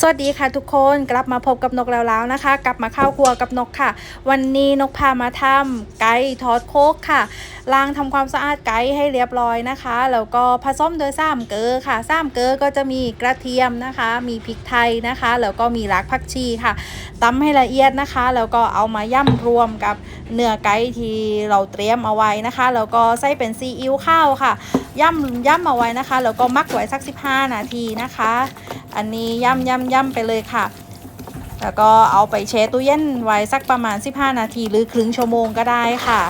สวัสดีค่ะทุกคนกลับมาพบกับนกแล้วแล้วนะคะ กลับมาเข้าครัวกับนกค่ะ วันนี้นกพามาทำไก่ทอดโคกค่ะล้างทำความสะอาดไก่ให้เรียบร้อยนะคะ แล้วก็ผสมโดยซ้ำเกลือค่ะซ้ำเกลือก็จะมีกระเทียมนะคะ มีพริกไทยนะคะ แล้วก็มีรากผักชีค่ะตำให้ละเอียดนะคะ แล้วก็เอามาย่ำรวมกับเนื้อไก่ที่เราเตรียมเอาไว้นะคะ แล้วก็ใส่เป็นซีอิ๊วข้าวค่ะย่ำย่ำเอาไว้นะคะ แล้วก็มักไว้สัก 15 นาทีนะคะ อันนี้ย่ำย่ำย่ำไปเลยค่ะ แล้วก็เอาไปแช่ตู้เย็นไว้สักประมาณ 15 นาทีหรือครึ่งชั่วโมงก็ได้ค่ะ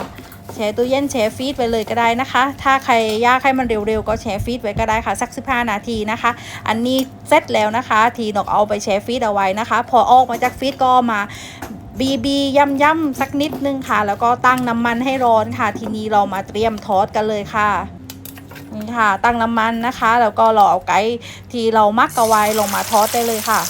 แช่ตู้เย็นแช่ฟีดไว้เลยก็ได้นะคะ ถ้าใครยากให้มันเร็วๆ ก็แช่ฟีดไว้ก็ได้ค่ะ สัก 15 นาทีนะคะ อันนี้เสร็จแล้วนะคะ ทีนกเอาไปแช่ฟีดเอาไว้นะคะ พอออกมาจากฟีดก็มาบีบีย่ำย่ำสักนิดนึงค่ะ แล้วก็ตั้งน้ำมันให้ร้อนค่ะ ทีนี้เรามาเตรียมทอดกันเลยค่ะ นี่ค่ะ ตั้งน้ำมันนะคะ แล้วก็เราเอาไก่ที่เรามักเอาไว้ลงมาทอดได้เลยค่ะ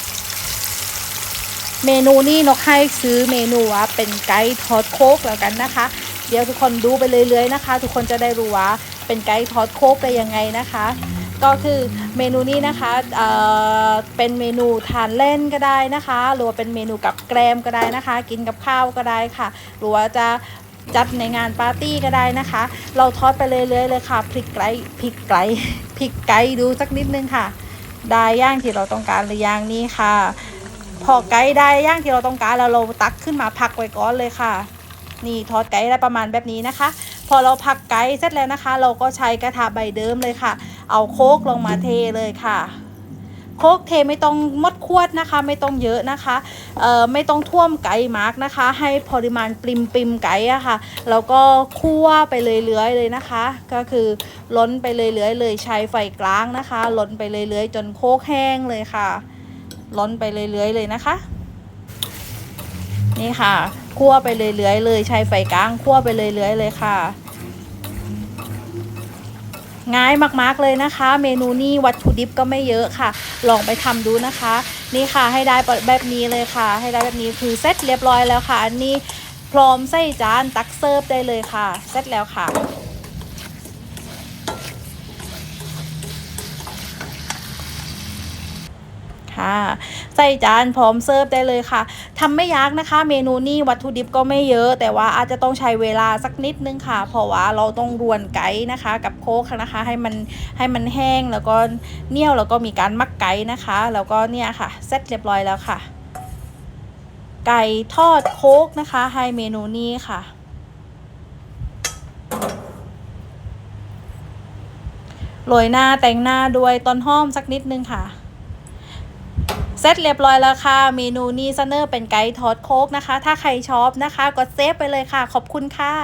เมนูนี้นกให้ซื้อเมนูว่าเป็นไก่ทอดโคกแล้วกันนะคะ เดี๋ยวทุกคนดูไปเรื่อยๆนะคะ ทุกคนจะได้รู้ว่าเป็นไก่ทอดโคกได้ยังไงนะคะ ก็คือเมนูนี้นะคะเอ่อเป็นเมนูทานเล่นก็ได้นะคะ หรือว่าเป็นเมนูกับแกล้มก็ได้นะคะ กินกับข้าวก็ได้ค่ะ หรือว่าจะ จัดในงานปาร์ตี้ก็ได้นะคะ เราทอดไปเรื่อยๆเลยค่ะพริกไก่พริกไก่พริกไก่ดูสักนิดนึงค่ะ ได้ย่างที่เราต้องการหรือยังนี่ค่ะ พอไก่ได้ย่างที่เราต้องการแล้วเราตักขึ้นมาพักไว้ก่อนเลยค่ะ นี่ทอดไก่ได้ประมาณแบบนี้นะคะ พอเราพักไก่เสร็จแล้วนะคะ เราก็ใช้กระทะใบเดิมเลยค่ะ เอาโคกลงมาเทเลยค่ะ โคกเทไม่ต้องมดขวดนะคะ ไม่ต้องเยอะนะคะเอ่อไม่ต้องท่วมไก่มาร์กนะคะ ให้ปริมาณปริมปริมไก่อะค่ะแล้วก็คั่วไปเลยเลื้อยๆเลยนะคะ ก็คือล้นไปเลยเลื้อยๆเลยใช้ไฟกลางนะคะ ล้นไปเลยเลื้อยๆ จนโคกแห้งเลยค่ะ ล้นไปเรื่อยๆเลยนะคะ นี่ค่ะคั่วไปเรื่อยๆเลยใช้ไฟกลางคั่วไปเรื่อยๆเลยค่ะ ง่ายมากๆเลยนะคะ เมนูนี้วัตถุดิบก็ไม่เยอะค่ะ ลองไปทำดูนะคะ นี่ค่ะให้ได้แบบนี้เลยค่ะ ให้ได้แบบนี้คือเสร็จเรียบร้อยแล้วค่ะ อันนี้พร้อมใส่จานตักเสิร์ฟได้เลยค่ะ เสร็จแล้วค่ะ ค่ะ ใส่จานพร้อมเสิร์ฟได้เลยค่ะทำไม่ยากนะคะ เมนูนี้วัตถุดิบก็ไม่เยอะ แต่ว่าอาจจะต้องใช้เวลาสักนิดนึงค่ะ เพราะว่าเราต้องรวนไก่นะคะ กับโคกนะคะ ให้มันให้มันแห้งแล้วก็เนียวแล้วก็มีการมักไก่นะคะ แล้วก็เนี่ยค่ะเสร็จเรียบร้อยแล้วค่ะ ไก่ทอดโคกนะคะ ให้เมนูนี้ค่ะโรยหน้าแต่งหน้าด้วยต้นหอมสักนิดนึงค่ะ เสร็จเรียบร้อยแล้วค่ะ เมนูนี้เสนอเป็นไก่ทอดโคกนะคะ ถ้าใครชอบนะคะ กดเซฟไปเลยค่ะ ขอบคุณค่ะ